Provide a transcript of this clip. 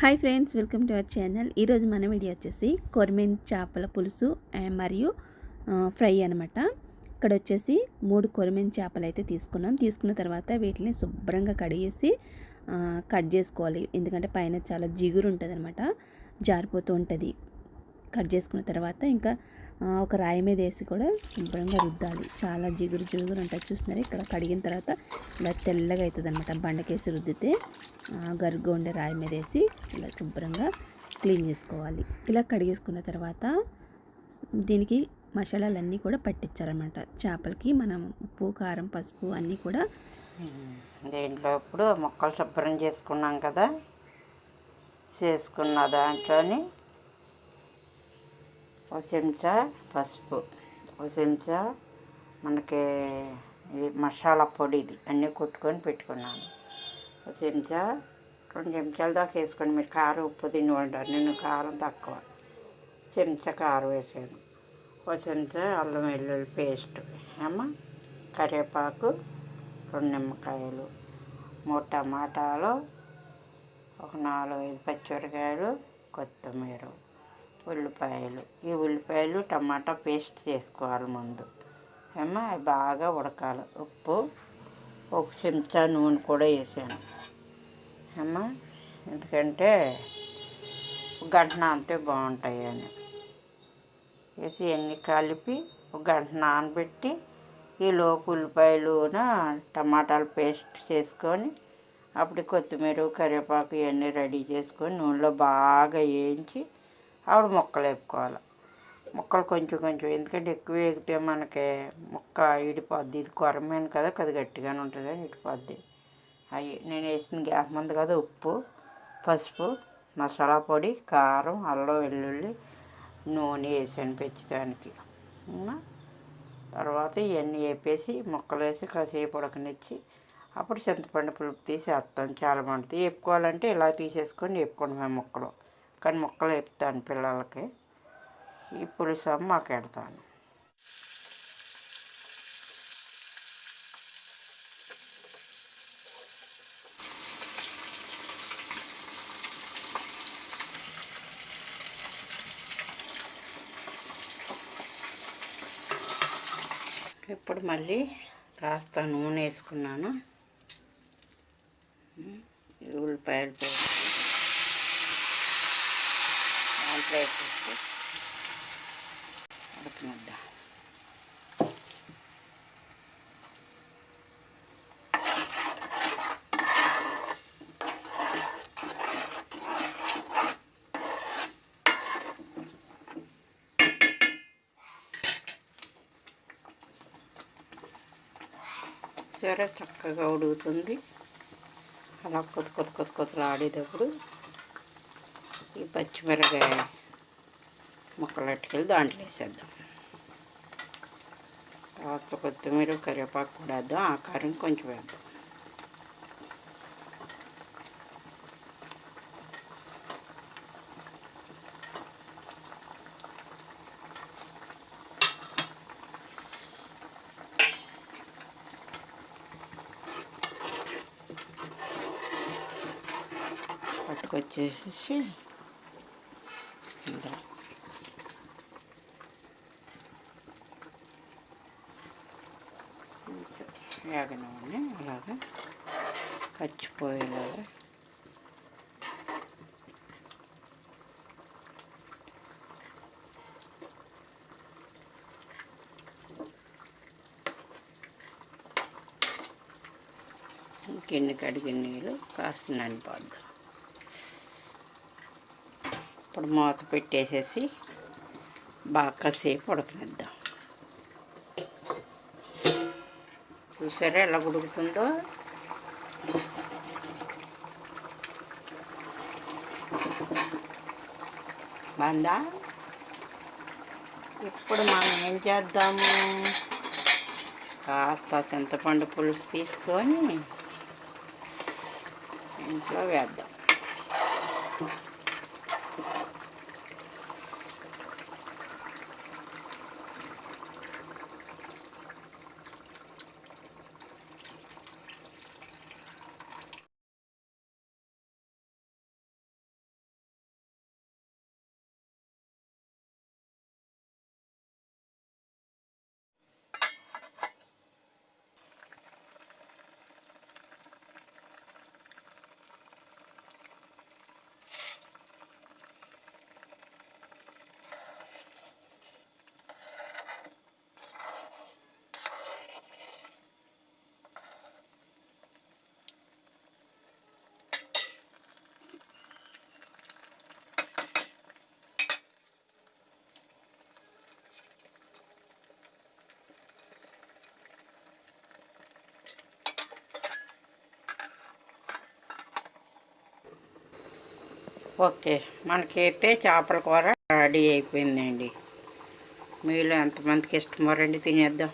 Hi friends welcome to our channel. ఈరోజు మన video వచ్చేసి కొరమేన్ చేపల పులుసు మరియు ఫ్రై అనమాట ఇక్కడ వచ్చేసి మూడు కొరమేన్ చేపలు అయితే తీసుకున్నాం. తీసుకున్న తర్వాత వీటిని శుభ్రంగా కడిగేసి కట్ చేసుకోవాలి. ఎందుకంటే పైన చాలా జిగురు ఉంటుంది అనమాట జారిపోతూ ఉంటుంది. కట్ చేసుకున్న తర్వాత ఇంకా ఒక రాయి మీద వేసి కూడా శుభ్రంగా రుద్దాలి. చాలా జిగురు జిగురు ఉంటుంది. చూస్తున్నారు? ఇక్కడ కడిగిన తర్వాత ఇలా తెల్లగా అవుతుంది అనమాట బండకేసి రుద్దితే గరుగ్గా ఉండే రాయి మీద వేసి ఇలా శుభ్రంగా క్లీన్ చేసుకోవాలి. ఇలా కడిగేసుకున్న తర్వాత దీనికి మసాలాలన్నీ కూడా పట్టించారనమాట చేపలకి మనం ఉప్పు కారం పసుపు అన్నీ కూడా దీంట్లో ఇప్పుడు మొక్కలు శుభ్రం చేసుకున్నాం కదా చేసుకున్న దాంట్లోని ఒక చెంచా పసుపు. ఒక చెంచా మనకి మసాలా పొడి ఇది. అన్నీ కొట్టుకొని పెట్టుకున్నాను. ఒక చెంచా రెండు చెంచాలు దాకా వేసుకోండి. మీరు కారం ఉప్పు తిని ఉంటారు నేను కారం తక్కువ. చెంచా కారం వేసాను. ఒక చెంచా అల్లం వెల్లుల్లి పేస్ట్. ఏమా కరివేపాకు రెండు నిమ్మకాయలు. మూడు టమాటాలు ఒక నాలుగు ఐదు పచ్చిమిరకాయలు కొత్తిమీర. ఉల్లిపాయలు. ఈ ఉల్లిపాయలు టమాటా పేస్ట్ చేసుకోవాలి ముందు. ఏమో అవి బాగా ఉడకాలి. ఉప్పు ఒక చెంచా నూనె కూడా వేసాను. ఏమో ఎందుకంటే గంట అంతే బాగుంటాయి అని. వేసి అన్నీ కలిపి ఒక గంట నానబెట్టి ఈ లోపు ఉల్లిపాయలు టమాటాలు పేస్ట్ చేసుకొని అప్పుడు కొత్తిమీర కరివేపాకు ఇవన్నీ రెడీ చేసుకొని నూనెలో బాగా వేయించి ఆవిడ మొక్కలు వేపుకోవాలి. ముక్కలు కొంచెం కొంచెం ఎందుకంటే ఎక్కువ వేగితే మనకి ముక్క ఇడిపోద్ది. ఇది కొరమేను కదా అది గట్టిగానే ఉంటుంది అని ఇడిపోద్ది. అవి నేను వేసిన గ్యాస్ మంది కదా ఉప్పు పసుపు మసాలా పొడి కారం అల్లం వెల్లుల్లి నూనె వేసాను పెంచడానికి తర్వాత ఇవన్నీ వేపేసి ముక్కలు వేసి కాసేపు ఉడకనిచ్చి అప్పుడు చింతపండు పులుపు తీసి వేస్తాం చాలా బాగుంటుంది వేపుకోవాలంటే ఇలా తీసేసుకొని వేపుకోండి ముక్కలు. కానీ మొక్కలు వేపుతాను పిల్లలకి. ఈ పులుసు మాకు ఎడతాను ఇప్పుడు మళ్ళీ కాస్త నూనె వేసుకున్నాను. ఉల్లిపాయలు ఫ్రై చేసి ఉడకనిద్దాం సరే చక్కగా ఉడుగుతుంది అలా కొత్త కొత్త కొత్త కొత్తలు ఆడేటప్పుడు ఈ పచ్చిమిరకాయ ముక్కలు అట్టుకెళ్ళి దాంట్లో వేసేద్దాం. తర్వాత కొత్తిమీర కరివేపాకు కూడా వేద్దాం ఆకారం కొంచెం వేద్దాం. పట్టుకొచ్చేసి వేగనవని అలాగా పచ్చిపోయేలాగా. గిన్నె కడిగిన నీళ్ళు కాస్త నలిపోద్దాం ఇప్పుడు మూత పెట్టేసేసి బాగా కాసేపు ఉడకనిద్దాం. చూసారా ఎలా ఉడుకుతుందో? బాగుందా? ఇప్పుడు మనం ఏం చేద్దాము? కాస్త చింతపండు పులుసు తీసుకొని ఇంట్లో వేద్దాం. ఓకే. మనకైతే చేపల కూర రెడీ అయిపోయిందండి. మీలో ఎంతమందికి ఇష్టమో రండి తినేద్దాం.